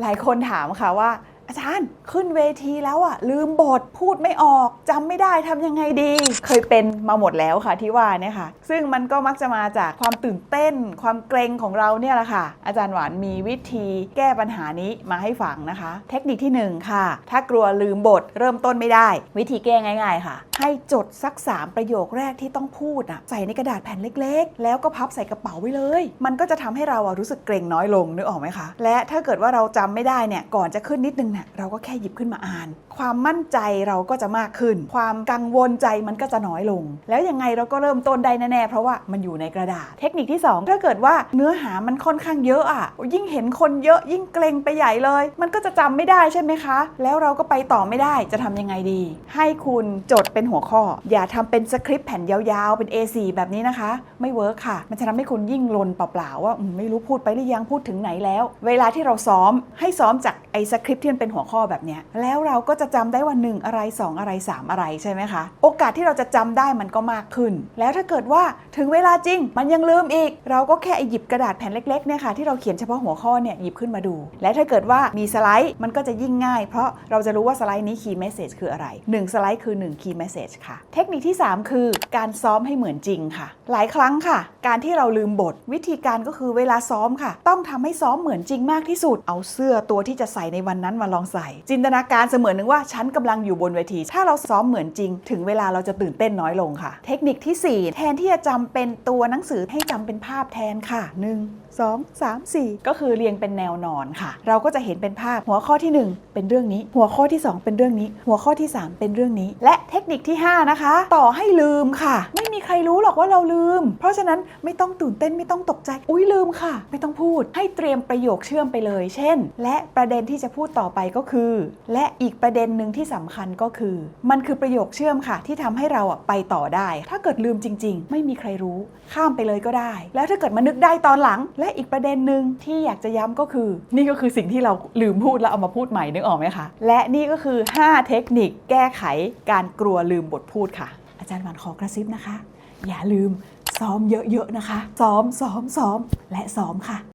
หลายคนถามค่ะว่า อาจารย์ขึ้นเวทีแล้วอะลืมบทพูดไม่ออกจำไม่ได้ทำยังไงดี เคยเป็นมาหมดแล้วค่ะที่ว่าเนี่ยค่ะ ซึ่งมันก็มักจะมาจากความตื่นเต้น ความเกรงของเราเนี่ยแหละค่ะ อาจารย์หวานมีวิธีแก้ปัญหานี้มาให้ฟังนะคะ เทคนิคที่หนึ่งค่ะ ถ้ากลัวลืมบทเริ่มต้นไม่ได้ วิธีแก้ง่าย ๆ ค่ะ ให้จดสัก 3 ประโยคแรกที่ต้องพูดอะใส่ในกระดาษแผ่นเล็ก ๆ แล้วก็พับใส่กระเป๋าไว้เลย มันก็จะทำให้เราอะรู้สึกเกรงน้อยลงนึกออกไหมคะ และถ้าเกิดว่าเราจำไม่ได้เนี่ยก่อนจะขึ้นนิดนึงเนี่ยเราก็แค่หยิบขึ้นมาอ่าน ความมั่นใจเราก็จะมากขึ้น ความกังวลใจมันก็จะน้อยลง แล้วยังไงเราก็เริ่มต้นได้แน่ๆเพราะว่ามันอยู่ในกระดาษ เทคนิคที่ 2 ถ้าเกิดว่าเนื้อหามันค่อนข้างเยอะอะยิ่งเห็นคนเยอะยิ่งเกรงไปใหญ่เลย มันก็จะจำไม่ได้ใช่ไหมคะ แล้วเราก็ไปต่อไม่ได้จะทำยังไงดี ให้คุณจดเป็นหัวข้อ อย่าทำเป็นสคริปต์แผ่นยาวๆ เป็น A4 แบบนี้นะคะ ไม่เวิร์คค่ะ มันจะทำให้คุณยิ่งลนเปล่าๆว่าไม่รู้พูดไปหรือยังพูดถึงไหนแล้ว เวลาที่เราซ้อมให้ซ้อมจากไอ้สคริปต์ที่มันเป็นหัวข้อแบบนี้แล้วเราก็จะจำได้ว่า 1 อะไร 2 อะไร 3 อะไรใช่ไหมคะโอกาสที่เราจะจำได้มันก็มากขึ้น แล้วถ้าเกิดว่าถึงเวลาจริง มันยังลืมอีก เราก็แค่หยิบกระดาษแผ่นเล็กๆเนี่ยค่ะที่เราเขียนเฉพาะหัวข้อเนี่ยหยิบขึ้นมาดู และถ้าเกิดว่ามีสไลด์มันก็จะยิ่งง่าย เพราะเราจะรู้ว่าสไลด์นี้คีย์เมสเซจคืออะไร1สไลด์คือ1คีย์เมสเซจค่ะ เทคนิคที่ 3 คือการซ้อมให้เหมือนจริงค่ะ หลายครั้งค่ะ การที่เราลืมบท วิธีการก็คือเวลาซ้อมค่ะ ต้องทำให้ซ้อมเหมือนจริงมากที่สุด เอาเสื้อตัวที่จะใส่ในวันนั้นมาลองใส่ จินตนาการเสมือนหนึ่งว่าฉันกำลังอยู่บนเวที ถ้าเราซ้อมเหมือนจริง ถึงเวลาเราจะตื่นเต้นน้อยลงค่ะ เทคนิคที่ 4 แทนที่จะจำเป็นตัวหนังสือให้จำเป็นภาพแทนค่ะ 1 2 3 4 ก็คือเรียงเป็นแนวนอนค่ะ เราก็จะเห็นเป็นภาพหัวข้อที่ 1 เป็นเรื่องนี้ หัวข้อที่ 2 เป็นเรื่องนี้ หัวข้อที่ 3 เป็นเรื่องนี้ และเทคนิคที่ 5 นะคะ ต่อให้ลืมค่ะ ไม่มีใครรู้หรอกว่าเราลืม เพราะฉะนั้นไม่ต้องตื่นเต้นไม่ต้องตกใจ อุ้ยลืมค่ะ ไม่ต้องพูดให้เตรียมประโยคเชื่อมไปเลย เช่น และประเด็นที่จะพูดต่อไปก็คือ และอีกประเด็นหนึ่งที่สำคัญก็คือ มันคือประโยคเชื่อมค่ะ ที่ทำให้เราอะไปต่อได้ ถ้าเกิดลืมจริง ๆ ไม่มีใครรู้ข้ามไปเลยก็ได้ แล้วถ้าเกิดมานึกได้ตอนหลัง และอีกประเด็นหนึ่งที่อยากจะย้ำก็คือ นี่ก็คือสิ่งที่เราลืมพูดแล้วเอามาพูดใหม่นึกออกไหมคะและนี่ก็คือ 5 เทคนิคแก้ไขการกลัวลืลืมบทพูดค่ะ อาจารย์หวานขอกระซิบนะคะ อย่าลืมซ้อมเยอะๆนะคะ ซ้อมซ้อมซ้อมและซ้อมค่ะ